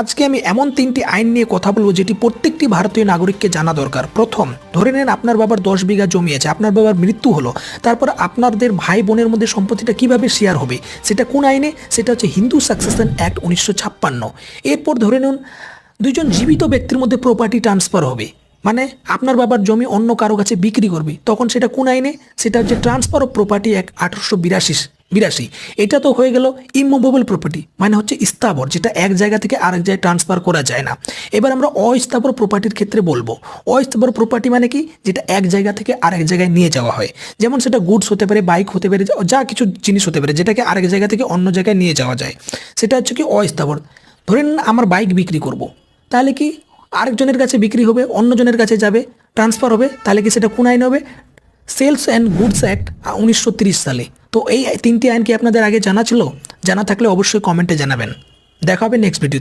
আজকে আমি এমন তিনটি আইন নিয়ে কথা বলব যেটি প্রত্যেকটি ভারতীয় নাগরিককে জানা দরকার। প্রথম, ধরে নেন আপনার বাবার দশ বিঘা জমি আছে, আপনার বাবার মৃত্যু হলো, তারপর আপনাদের ভাই বোনের মধ্যে সম্পত্তিটা কীভাবে শেয়ার হবে, সেটা কোন আইনে? সেটা হচ্ছে হিন্দু সাকসেশন অ্যাক্ট উনিশশো ছাপ্পান্ন। এরপর ধরে নিন দুজন জীবিত ব্যক্তির মধ্যে প্রপার্টি ট্রান্সফার হবে মানে আপনার বাবার জমি অন্য কারও কাছে বিক্রি করবে, তখন সেটা কোন আইনে? সেটা হচ্ছে ট্রান্সফার অফ প্রপার্টি অ্যাক্ট আঠারোশো বিরাশি। বিরাশি। এটা তো হয়ে গেল ইমুভেবল প্রপার্টি মানে হচ্ছে স্থাবর, যেটা এক জায়গা থেকে আরেক জায়গায় ট্রান্সফার করা যায় না। এবার আমরা অস্থাবর প্রপার্টির ক্ষেত্রে বলব। অস্থাবর প্রপার্টি মানে কি? যেটা এক জায়গা থেকে আরেক জায়গায় নিয়ে যাওয়া হয়। যেমন সেটা গুডস হতে পারে বাইক হতে পারে, যা কিছু জিনিস হতে পারে, যেটাকে আরেক জায়গা থেকে অন্য জায়গায় নিয়ে যাওয়া যায়। সেটা হচ্ছে কি অস্থাবর। ধরেন আমার বাইক বিক্রি করব। তাহলে কি আরেকজনের কাছে বিক্রি হবে, অন্যজনের কাছে যাবে ট্রান্সফার হবে, তাহলে কি সেটা কোন আইন হবে? সেলস অ্যান্ড গুডস অ্যাক্ট উনিশশো সালে। তো এই তিনটি আইন কি আপনাদের আগে জানা ছিল? জানা থাকলে অবশ্যই কমেন্টে জানাবেন। দেখা হবে নেক্সট ভিডিওতে